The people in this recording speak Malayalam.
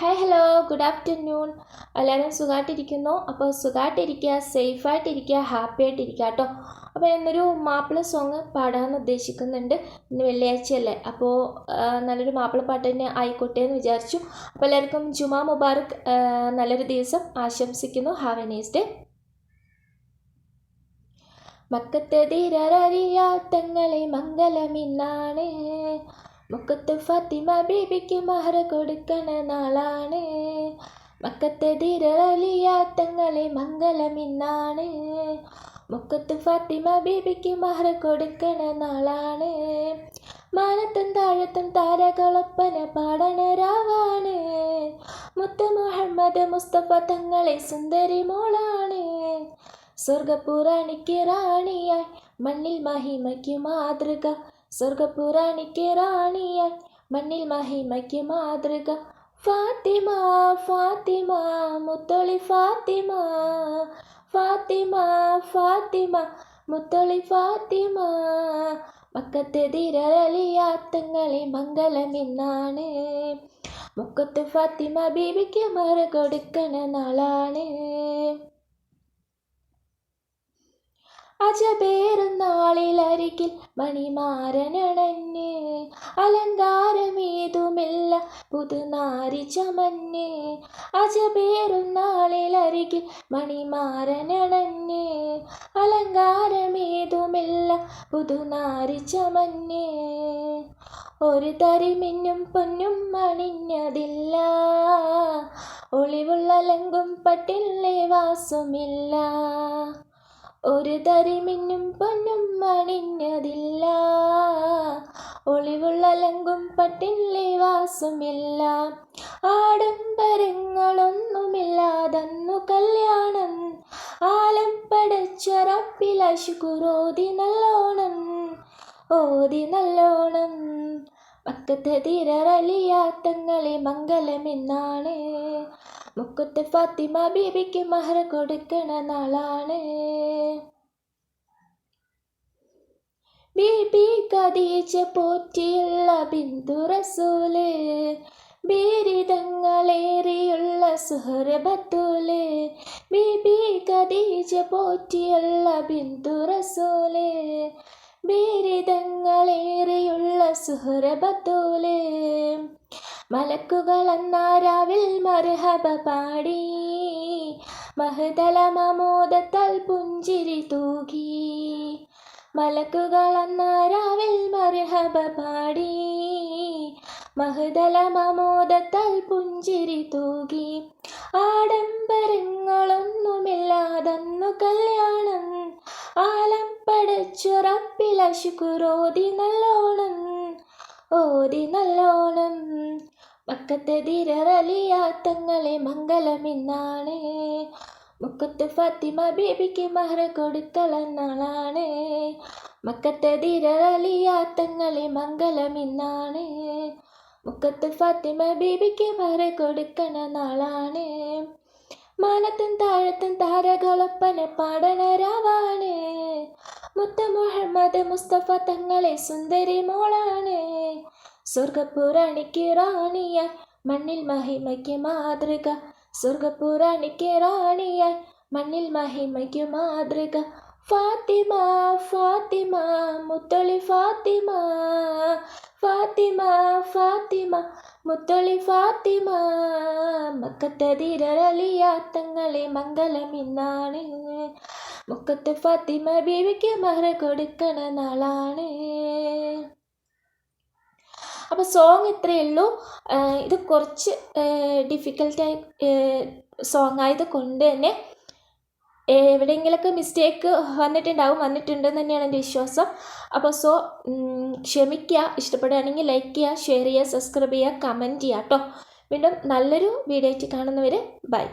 ഹായ് ഹലോ ഗുഡ് ആഫ്റ്റർനൂൺ എല്ലാവരും സുഖമായിട്ടിരിക്കുന്നു അപ്പോൾ സുഖമായിട്ടിരിക്കുക സേഫായിട്ടിരിക്കുക ഹാപ്പി ആയിട്ടിരിക്കുക കേട്ടോ. അപ്പോൾ എന്നൊരു മാപ്പിള സോങ് പാടാമെന്ന് ഉദ്ദേശിക്കുന്നുണ്ട്. ഇന്ന് വെള്ളിയാഴ്ചയല്ലേ. അപ്പോൾ നല്ലൊരു മാപ്പിള പാട്ട് തന്നെ ആയിക്കോട്ടെ എന്ന് വിചാരിച്ചു. അപ്പോൾ എല്ലാവർക്കും ജുമാ മുബാറക് നല്ലൊരു ദിവസം ആശംസിക്കുന്നു. ഹാവ് എ നൈസ് ഡേ മക്കത്തെ തീരറിയാത്തങ്ങളെ മംഗലമിന്നാണ്. മുക്കത്ത് ഫാത്തിമ ബീബിക്ക് മഹർ കൊടുക്കണ നാളാണ്. മക്കത്തെ ധീരലിയാത്തങ്ങളെ മംഗലമിന്നാണ് മുക്കത്ത് ഫാത്തിമ ബീബിക്ക് മഹർ കൊടുക്കണ നാളാണ്. മാനത്തും താഴത്തും താരകളൊപ്പന പാടണ രാവാണ്. മുത്ത മുഹമ്മദ് മുസ്തഫ തങ്ങളെ സുന്ദരി മോളാണ്. സ്വർഗപുറാണിക്ക് റാണിയായി മണ്ണിൽ മഹിമയ്ക്ക് മാതൃക സ്വർഗപുറാണിക്ക് റാണിയായി. മണ്ണിൽ മഹിമയ്ക്ക് മാതൃക. ഫാത്തിമ ഫാത്തിമ മുത്തൊളി ഫാത്തിമ. ഫാത്തിമ ഫാത്തിമ മുത്തൊളി ഫാത്തിമ. മക്കത്തെ ധീരലിയാത്തങ്ങളെ മംഗലമെന്നാണ് മുക്കത്ത് ഫാത്തിമ ബീബിക്ക് മറ കൊടുക്കണ നാളാണ്. അജബേറുന്നാളിലരികിൽ മണിമാരനണഞ്ഞ് അലങ്കാരമേതുമില്ല പുതുനാരി ചമഞ്ഞ് അജപേരുന്നാളിലരികിൽ മണിമാരനണഞ്ഞ് അലങ്കാരമേതുമില്ല പുതുനാരി ചമഞ്ഞ് ഒരു മിന്നും പൊന്നും മണിഞ്ഞതില്ല ഒളിവുള്ള ലങ്കും പട്ടില്ലേ വാസമില്ല ഒരു തരി മിന്നും പൊന്നും മണിഞ്ഞതില്ല ഒളിവുള്ളലങ്കും പട്ടില്ലേ വാസമില്ല. ആഡംബരങ്ങളൊന്നുമില്ലാതന്നു കല്യാണം. ആലം പടച്ചറപ്പിൽ അശുകുറോതി നല്ലോണം. ഓതി നല്ലോണം. മക്കത്തെ തിരറലിയാത്തങ്ങളെ മംഗലമെന്നാണ്. മുക്കത്തെ ഫാത്തിമ ബീബിക്ക് മഹർ കൊടുക്കണ നാളാണ്. ബീബി കദീജ പോറ്റിയുള്ള ബിന്ദു റസൂൽ ബീരിതങ്ങളേറിയുള്ള സുഹൃബത്തൂൽ ബീബി കദീജ പോറ്റിയുള്ള ബിന്ദു റസൂൽ ബീരിതങ്ങളേറിയുള്ള സുഹൃബത്തൂൽ മലക്കുകളന്നാരാവിൽ മർഹബ പാടി. മഹതല മമോദത്തൽ പുഞ്ചിരി തൂകി. മലക്കുകളന്നാരാവിൽ മർഹബ പാടി. മഹതല മമോദത്തൽ പുഞ്ചിരി തൂകി. ആഡംബരങ്ങളൊന്നുമില്ലാതന്നു കല്യാണം. ആലം പടച്ചുറപ്പിലശുക്കുറോതി നല്ലോണം. ഓതി നല്ലോണം. മക്കത്തെ ധീരറലിയാത്തങ്ങളെ മംഗലമെന്നാണ്. മുക്കത്ത് ഫാത്തിമ ബേബിക്ക് മഹർ കൊടുക്കള നാളാണ് മക്കത്തെ ധീരറലിയാത്തങ്ങളെ മംഗലമെന്നാണ്. മുക്കത്ത് ഫാത്തിമ ബേബിക്ക് മഹർ കൊടുക്കണ നാളാണ് മാനത്തും താഴത്തും താരകളൊപ്പന പാടണ രാവാണ് മുത്ത മുഹമ്മദ് മുസ്തഫ തങ്ങളെ സുന്ദരി മോളാണ്. സ്വർഗപുരാണിക്ക് റാണിയായി മണ്ണിൽ മഹിമയ്ക്ക് മാതൃക. സ്വർഗപുരാണിക്ക് റാണിയായി മണ്ണിൽ മഹിമയ്ക്ക് മാതൃക. ഫാത്തിമ ഫാത്തിമ മുത്തളി ഫാത്തിമ. ഫാത്തിമ ഫാത്തിമ മുത്തളി ഫാത്തിമ. മക്കത്തെ ധീരലിയാത്തങ്ങളെ മംഗലമിന്നാണ് മുക്കത്തെ ഫാത്തിമ ബീവിക്ക് മഹർ കൊടുക്കണ നാളാണ്. അപ്പോൾ സോങ് ഇത്രയേ ഉള്ളൂ. ഇത് കുറച്ച് ഡിഫിക്കൽട്ടായി സോങ് ആയത് കൊണ്ട് തന്നെ എവിടെയെങ്കിലൊക്കെ മിസ്റ്റേക്ക് വന്നിട്ടുണ്ടാവും വന്നിട്ടുണ്ടെന്ന് തന്നെയാണ് എന്റെ വിശ്വാസം. അപ്പോൾ സോ ക്ഷമിക്കുക. ഇഷ്ടപ്പെടുകയാണെങ്കിൽ ലൈക്ക് ചെയ്യുക ഷെയർ ചെയ്യുക സബ്സ്ക്രൈബ് ചെയ്യുക കമന്റ് ചെയ്യുക കേട്ടോ വീണ്ടും നല്ലൊരു വീഡിയോ ആയിട്ട് കാണുന്നവരെ ബൈ